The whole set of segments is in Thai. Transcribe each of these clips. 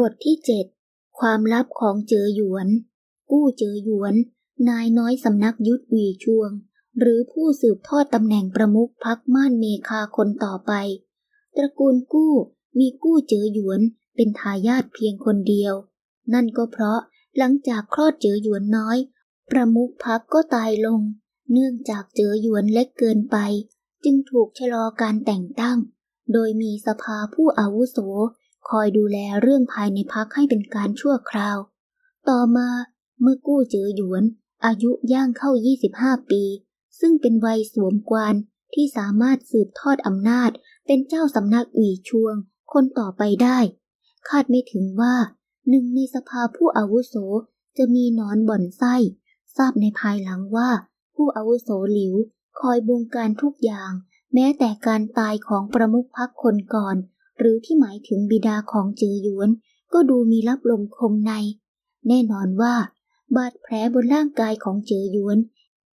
บทที่เจ็ดความลับของเจอหยวน กู้เจอหยวน นายน้อยสำนักยุทธวีช่วง หรือผู้สืบทอดตำแหน่งประมุขพักม่านเมคาคนต่อไป ตระกูลกู้มีกู้เจอหยวนเป็นทายาทเพียงคนเดียว นั่นก็เพราะหลังจากคลอดเจอหยวนน้อย ประมุขพักก็ตายลง เนื่องจากเจอหยวนเล็กเกินไป จึงถูกชะลอการแต่งตั้ง โดยมีสภาผู้อาวุโส คอยดูแลเรื่องภายในพักให้เป็นการชั่วคราว ต่อมาเมื่อกู้เจอหยวน อายุย่างเข้า 25 ปี ซึ่งเป็นวัยสวมกวานที่สามารถสืบทอดอำนาจ เป็นเจ้าสำนักอีชวง คนต่อไปได้ คาดไม่ถึงว่าหนึ่งในสภาผู้อาวุโสจะมีนอนบ่อนไส้ ทราบในภายหลังว่า ผู้อาวุโสหลิวคอยบงการทุกอย่าง แม้แต่การตายของประมุขพักคนก่อน หรือที่หมายถึงบิดาของเจือหยวน ก็ดูมีรับลมคมใน แน่นอนว่า บาดแผลบนร่างกายของเจือหยวน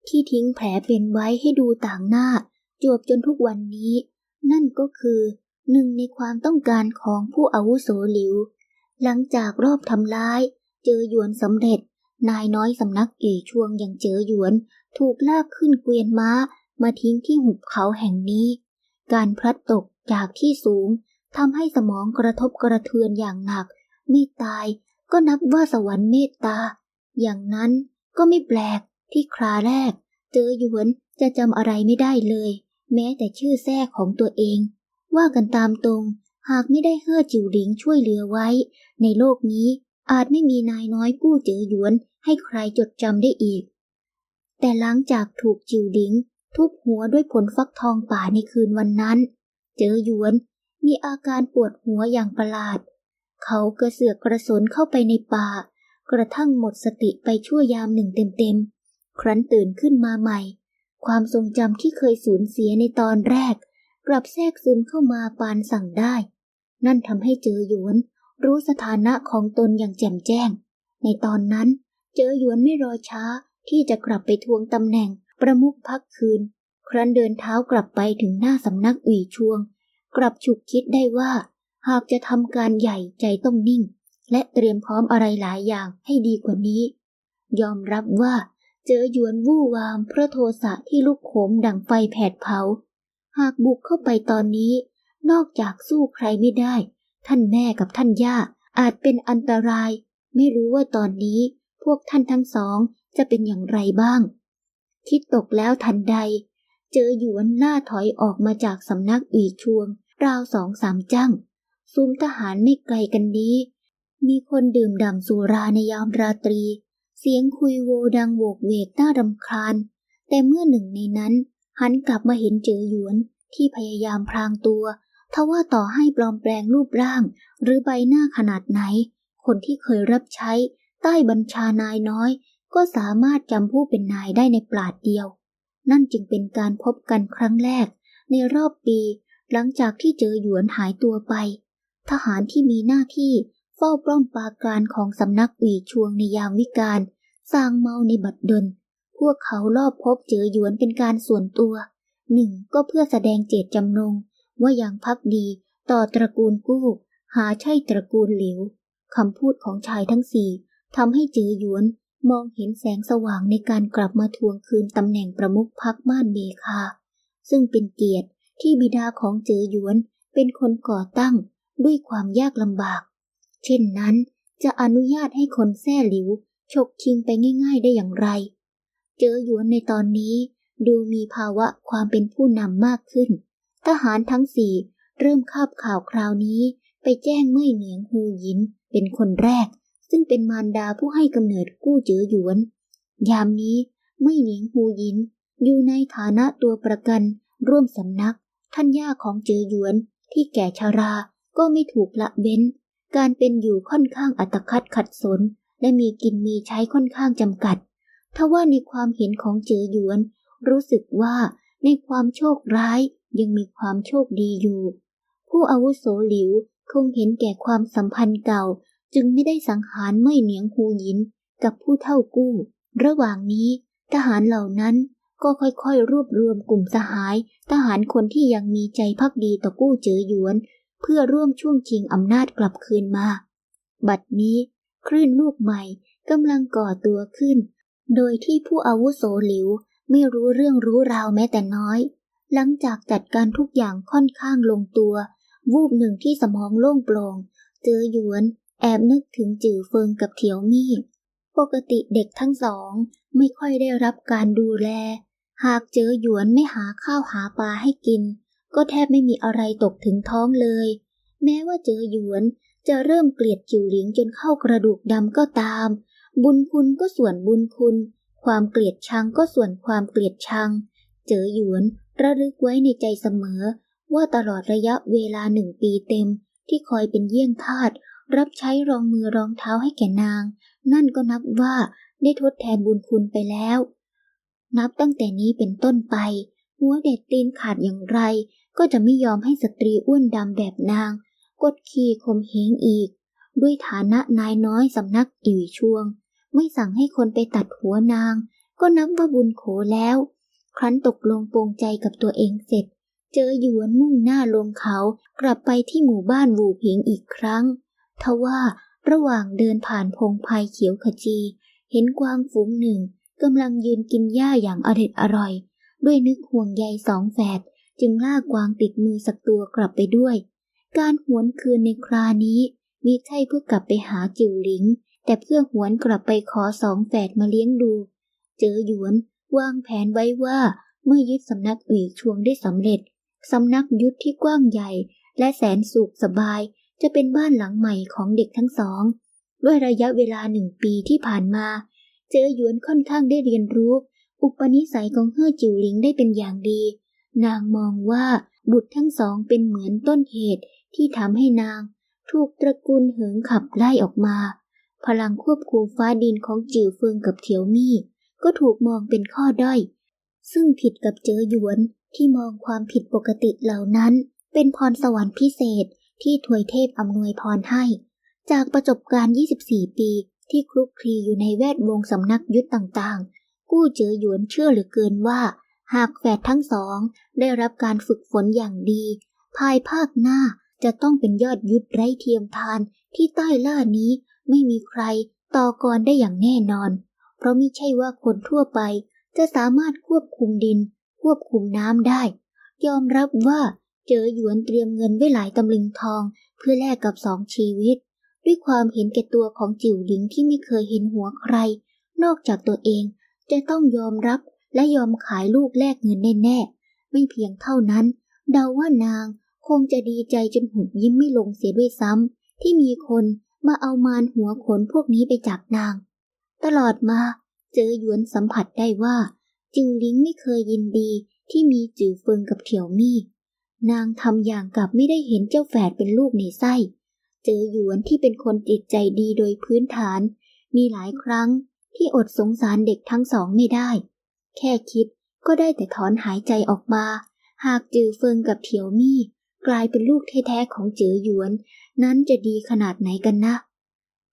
ที่ทิ้งแผลเป็นไว้ให้ดูต่างหน้า จวบจนทุกวันนี้ นั่นก็คือหนึ่งในความต้องการของผู้อาวุโสหลิว หลังจากรอบทำร้าย เจอหยวนสำเร็จ นายน้อยสำนักเอ่ช่วงอย่างเจอหยวน ถูกลากขึ้นเกวียนม้ามาทิ้งที่หุบเขาแห่งนี้ การพลัดตกจากที่สูง ทำให้สมองกระทบกระเทือนอย่างหนัก ไม่ตายก็นับว่าสวรรค์เมตตา อย่างนั้นก็ไม่แปลกที่คราแรก เจอหยวนจะจำอะไรไม่ได้เลย แม้แต่ชื่อแท้ของตัวเอง ว่ากันตามตรง หากไม่ได้เฮ่อจิวหลิงช่วยเหลือไว้ ในโลกนี้อาจไม่มีนายน้อยกู้เจอหยวน ให้ใครจดจำได้อีก แต่หลังจากถูกจิวหลิง ทุบหัวด้วยผลฟักทองป่าในคืนวันนั้น เจอหยวน มีอาการปวดหัวอย่างประหลาด เขากระเสือกกระสนเข้าไปในป่า กระทั่งหมดสติไปชั่วยามหนึ่งเต็มๆ ครั้นตื่นขึ้นมาใหม่ ความทรงจำที่เคยสูญเสียในตอนแรก กลับแทรกซึมเข้ามาปานสั่งได้ นั่นทำให้เจอหยวนรู้สถานะของตนอย่างแจ่มแจ้ง ในตอนนั้น เจอหยวนไม่รอช้าที่จะกลับไปทวงตำแหน่งประมุขพักคืน ครั้นเดินเท้ากลับไปถึงหน้าสำนักอุ่ยชวง กลับฉุกคิดได้ว่า หากจะทำการใหญ่ใจต้องนิ่ง และเตรียมพร้อมอะไรหลายอย่างให้ดีกว่านี้ ยอมรับว่าเจอหยวนวู่วามเพราะโทสะที่ลุกโหมดังไฟแผดเผา หากบุกเข้าไปตอนนี้ นอกจากสู้ใครไม่ได้ ท่านแม่กับท่านย่าอาจเป็นอันตราย ไม่รู้ว่าตอนนี้พวกท่านทั้งสองจะเป็นอย่างไรบ้าง คิดตกแล้วทันใด เจอหยวนหน้าถอยออกมาจากสำนักอีชวง ราวสองสามจังซุ้มทหารไม่ไกลกันนี้ มีคนดื่มด่ำสุราในยามราตรี เสียงคุยโวดังโวกเวกน่ารำคาญ แต่เมื่อหนึ่งในนั้น หันกลับมาเห็นเจอหยวนที่พยายามพรางตัวทว่าต่อให้ปลอมแปลงรูปร่าง หรือใบหน้าขนาดไหน คนที่เคยรับใช้ ใต้บัญชานายน้อย ก็สามารถจำผู้เป็นนายได้ในปราดเดียว นั่นจึงเป็นการพบกันครั้งแรก ในรอบปี หลังจากที่เจอหยวนหายตัวไป ทหารที่มีหน้าที่เฝ้าปล้อมปราการของสำนักอีชวงในยามวิกาลสร้างเมาในบัดดล พวกเขาลอบพบเจอหยวนเป็นการส่วนตัว หนึ่งก็เพื่อแสดงเจตจำนง ว่ายังพักดีต่อตระกูลกู้หาใช่ตระกูลหลิวคำพูดของชายทั้งสี่ทำให้เจอหยวนมองเห็นแสงสว่างในการกลับมาทวงคืนตำแหน่งประมุขพักม่านเมคา ซึ่งเป็นเกียรติ ที่บิดาของเจอหยวนเป็นคนก่อตั้งด้วยความยากลำบาก เช่นนั้นจะอนุญาตให้คนแท้หลิวฉกชิงไปง่ายๆได้อย่างไร เจอหยวนในตอนนี้ดูมีภาวะความเป็นผู้นำมากขึ้น ทหารทั้งสี่เริ่มคาบข่าวคราวนี้ไปแจ้งเมื่อเหนียงฮูยินเป็นคนแรก ซึ่งเป็นมารดาผู้ให้กำเนิดกู้เจอหยวน ยามนี้เมื่อเหนียงฮูยินอยู่ในฐานะตัวประกันร่วมสำนัก ท่านย่าของเจอหยวนที่แก่ชาราก็ไม่ถูกละเว้น การเป็นอยู่ค่อนข้างอัตคัดขัดสน และมีกินมีใช้ค่อนข้างจำกัดทว่าในความเห็นของเจอหยวน รู้สึกว่าในความโชคร้ายยังมีความโชคดีอยู่ ผู้อาวุโสหลิวคงเห็นแก่ความสัมพันธ์เก่า จึงไม่ได้สังหารไม่เหนียงฮูหยินกับผู้เท่ากู้ ระหว่างนี้ทหารเหล่านั้น ก็ค่อยๆ รวบรวมกลุ่มสหาย ทหารคนที่ยังมีใจพักดีต่อกู้เจอหยวน เพื่อร่วมช่วงชิงอำนาจกลับคืนมา บัดนี้คลื่นลูกใหม่กำลังก่อตัวขึ้น โดยที่ผู้อาวุโสหลิวไม่รู้เรื่องรู้ราวแม้แต่น้อย หลังจากจัดการทุกอย่างค่อนข้างลงตัว วูบหนึ่งที่สมองโล่งโปร่ง เจอหยวนแอบนึกถึงจือเฟิงกับเถียวมี่ ปกติเด็กทั้งสองไม่ค่อยได้รับการดูแล หากเจอหยวนไม่หาข้าวหาปลาให้กิน ก็แทบไม่มีอะไรตกถึงท้องเลย แม้ว่าเจอหยวนจะเริ่มเกลียดจิวหลิงจนเข้ากระดูกดำก็ตาม บุญคุณก็ส่วนบุญคุณ ความเกลียดชังก็ส่วนความเกลียดชัง เจอหยวนระลึกไว้ในใจเสมอ ว่าตลอดระยะเวลาหนึ่งปีเต็ม ที่คอยเป็นเยี่ยงทาสรับใช้รองมือรองเท้าให้แก่นาง นั่นก็นับว่าได้ทดแทนบุญคุณไปแล้ว นับตั้งแต่นี้เป็นต้นไป หัวเด็ดตีนขาดอย่างไร ก็จะไม่ยอมให้สตรีอ้วนดำแบบนาง กดขี่ข่มเหงอีก ด้วยฐานะนายน้อยสำนักอิ๋วช่วง ไม่สั่งให้คนไปตัดหัวนาง ก็นับว่าบุญโขแล้ว ครั้นตกลงปรงใจกับตัวเองเสร็จ เจอหยวนมุ่งหน้าลงเขากลับไปที่หมู่บ้านวูเพียงอีกครั้งทว่าระหว่างเดินผ่านพงไพเขียวขจี เห็นกวางฝูงหนึ่ง กำลังยืนกินหญ้าอย่างอร็ดอร่อย ด้วยนึกห่วงใยสองแฝดจึงลากกวางติดมือสักตัวกลับไปด้วย การหวนคืนในครานี้มิใช่เพื่อกลับไปหาจิ๋วหลิง แต่เพื่อหวนกลับไปขอสองแฝดมาเลี้ยงดู เจอหยวนวางแผนไว้ว่าเมื่อยึดสำนักอุ๋ยชวงได้สำเร็จ สำนักยุทธที่กว้างใหญ่ และแสนสุขสบายจะเป็นบ้านหลังใหม่ของเด็กทั้งสอง ด้วยระยะเวลาหนึ่งปีที่ผ่านมา เจอหยวนค่อนข้างได้เรียนรู้ อุปนิสัยของเฮ่อจิวหลิงได้เป็นอย่างดี นางมองว่าบุตรทั้งสองเป็นเหมือนต้นเหตุที่ทำให้นาง ถูกตระกูลเหิงขับไล่ออกมา พลังควบคุมฟ้าดินของจิวเฟิงกับเถียวมี่ ก็ถูกมองเป็นข้อด้อย ซึ่งผิดกับเจอหยวนที่มองความผิดปกติเหล่านั้น เป็นพรสวรรค์พิเศษที่ถวยเทพอำนวยพรให้ จากประสบการณ์ 24 ปี ที่คลุกคลีอยู่ในแวดวงสำนักยุทธต่างๆ กู้เจอหยวนเชื่อเหลือเกินว่า หากแฝดทั้งสองได้รับการฝึกฝนอย่างดี ภายภาคหน้าจะต้องเป็นยอดยุทธไร้เทียมทานที่ใต้ล่านี้ไม่มีใครต่อกรได้อย่างแน่นอน เพราะไม่ใช่ว่าคนทั่วไป จะสามารถควบคุมดิน ควบคุมน้ำได้ ยอมรับว่าเจอหยวนเตรียมเงินไว้หลายตำลึงทองเพื่อแลกกับสองชีวิต ด้วยความเห็นแก่ตัวของจิ๋วหลิงที่ไม่เคยเห็นหัวใคร นอกจากตัวเอง จะต้องยอมรับและยอมขายลูกแลกเงินแน่ๆไม่เพียงเท่านั้น เดาว่านางคงจะดีใจจนหุบยิ้มไม่ลงเสียด้วยซ้ำที่มีคนมาเอามารหัวขนพวกนี้ไปจากนาง ตลอดมาเจอหยวนสัมผัสได้ว่า จิวลิงไม่เคยยินดีที่มีจือเฟิงกับเถียวมี่ นางทำอย่างกับไม่ได้เห็นเจ้าแฝดเป็นลูกในไส้ เจอหยวนที่เป็นคนจิตใจดีโดยพื้นฐาน มีหลายครั้งที่อดสงสารเด็กทั้งสองไม่ได้ แค่คิดก็ได้แต่ถอนหายใจออกมา หากจือเฟิงกับเถียวมี่ กลายเป็นลูกแท้ๆของเจอหยวน นั้นจะดีขนาดไหนกันนะ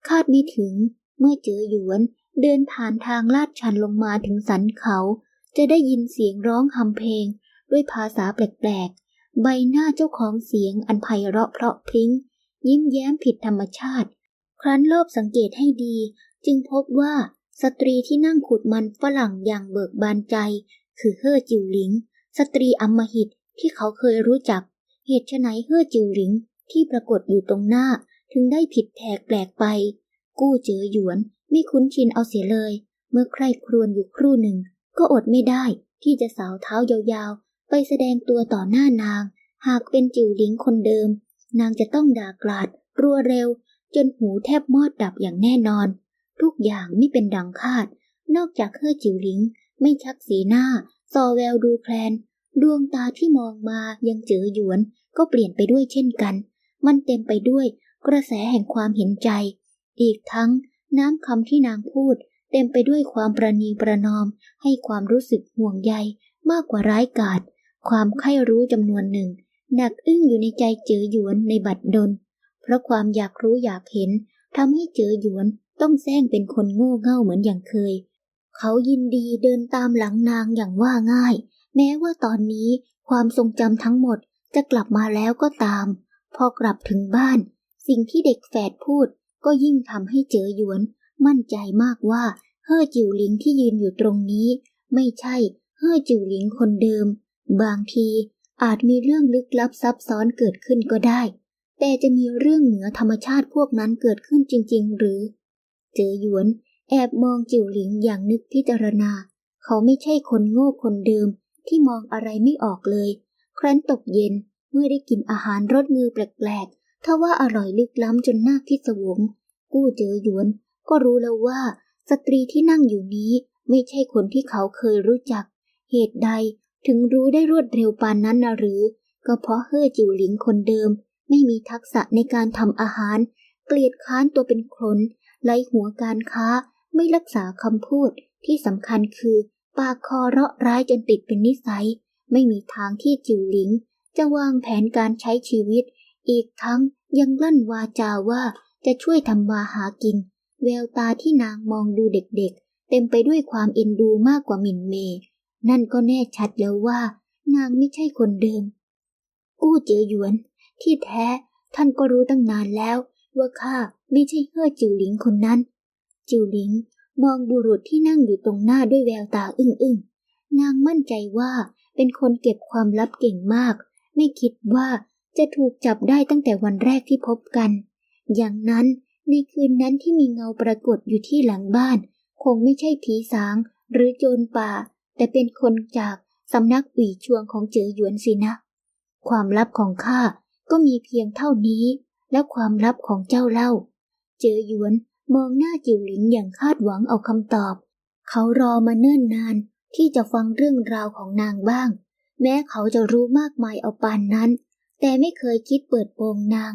คาดไม่ถึงเมื่อเจอหยวนเดินผ่านทางลาดชันลงมาถึงสันเขา จะได้ยินเสียงร้องหำเพลง ด้วยภาษาแปลกๆ ใบหน้าเจ้าของเสียงอันไพเราะเพราะพริ้ง ยิ้มแย้มผิดธรรมชาติ ครั้นรอบสังเกตให้ดี จึงพบว่าสตรีที่นั่งขุดมันฝรั่งอย่างเบิกบานใจ คือเฮ่อจิวหลิง สตรีอำมหิตที่เขาเคยรู้จัก เหตุไฉนเฮ่อจิวหลิงที่ปรากฏอยู่ตรงหน้าถึงได้ผิดแผกแปลกไป กู้เจอหยวนไม่คุ้นชินเอาเสียเลย เมื่อใครครวญอยู่ครู่หนึ่ง ก็อดไม่ได้ที่จะสาวเท้ายาวๆ ไปแสดงตัวต่อหน้านาง หากเป็นจิวหลิงคนเดิม นางจะต้องด่ากลาดรัวเร็ว จนหูแทบมอดดับอย่างแน่นอน ทุกอย่างไม่เป็นดังคาด นอกจากเฮ่อจิวหลิง ไม่ชักสีหน้าซอแววดูแคลน ดวงตาที่มองมายังเจอหยวน ก็เปลี่ยนไปด้วยเช่นกัน มันเต็มไปด้วยกระแสแห่งความเห็นใจ อีกทั้งน้ำคำที่นางพูด เต็มไปด้วยความประนีประนอม ให้ความรู้สึกห่วงใยมากกว่าร้ายกาจความใคร่รู้จำนวนหนึ่ง หนักอึ้งอยู่ในใจเจอหยวนในบัดดล เพราะความอยากรู้อยากเห็นทำให้เจอหยวนต้องแซงเป็นคนโง่เง่าเหมือนอย่างเคย เขายินดีเดินตามหลังนางอย่างว่าง่าย แม้ว่าตอนนี้ความทรงจำทั้งหมดจะกลับมาแล้วก็ตาม พอกลับถึงบ้าน สิ่งที่เด็กแฝดพูดก็ยิ่งทำให้เจอหยวน มั่นใจมากว่าเฮ่อจิวหลิงที่ยืนอยู่ตรงนี้ ไม่ใช่เฮ่อจิวหลิงคนเดิม บางที อาจมีเรื่องลึกลับซับซ้อนเกิดขึ้นก็ได้ แต่จะมีเรื่องเหนือธรรมชาติพวกนั้นเกิดขึ้นจริง ๆ หรือ เจอหยวนแอบมองจิวหลิงอย่างนึกพิจารณา เขาไม่ใช่คนโง่คนเดิมที่มองอะไรไม่ออกเลย ครั้นตกเย็นเมื่อได้กินอาหารรสมือแปลกๆถ้าว่าอร่อยลึกล้ำจนน่าพิศวง กู้เจอหยวน ก็รู้แล้วว่า สตรีที่นั่งอยู่นี้ไม่ใช่คนที่เขาเคยรู้จัก เหตุใด ถึงรู้ได้รวดเร็วปานนั้นนะหรือ ก็เพราะเฮ่อจิวหลิงคนเดิม ไม่มีทักษะในการทำอาหาร เกลียดค้านตัวเป็นคนไล่หัวการค้า ไม่รักษาคำพูด ที่สำคัญคือปากคอเราะร้ายจนติดเป็นนิสัย ไม่มีทางที่จิวหลิง จะวางแผนการใช้ชีวิต อีกทั้งยังลั่นวาจาว่าจะช่วยทำมาหากิน แววตาที่นางมองดูเด็กๆ เต็มไปด้วยความเอ็นดูมากกว่าหมิ่นเมย์ นั่นก็แน่ชัดแล้วว่า นางไม่ใช่คนเดิม กู้เจอหยวน ที่แท้ท่านก็รู้ตั้งนานแล้ว ว่าข้าไม่ใช่เฮ่อจิวหลิงคนนั้น จิวหลิงมองบุรุษที่นั่งอยู่ตรงหน้าด้วยแววตาอึ้งๆนางมั่นใจว่าเป็นคนเก็บความลับเก่งมาก ไม่คิดว่าจะถูกจับได้ตั้งแต่วันแรกที่พบกัน อย่างนั้นในคืนนั้นที่มีเงาปรากฏอยู่ที่หลังบ้าน คงไม่ใช่ผีสางหรือโจรป่า แต่เป็นคนจากสำนัก ủy ชวงของเจอหยวนสินะ ความลับของข้าก็มีเพียงเท่านี้ และความลับของเจ้าเล่า เจอหยวนมองหน้าจิวหลิงอย่างคาดหวังเอาคำตอบ เขารอมาเนิ่นนานที่จะฟังเรื่องราวของนางบ้าง แม้เขาจะรู้มากมายเอาปานนั้น แต่ไม่เคยคิดเปิดโปงนาง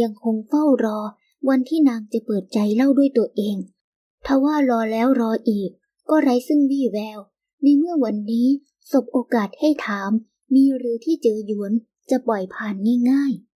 ยังคงเฝ้ารอ วันที่นางจะเปิดใจเล่าด้วยตัวเองทว่า รอแล้วรออีก ก็ไร้ซึ่งวี่แวว ในเมื่อวันนี้สบโอกาสให้ถาม มีหรือที่เจอหยวนจะปล่อยผ่านง่ายๆ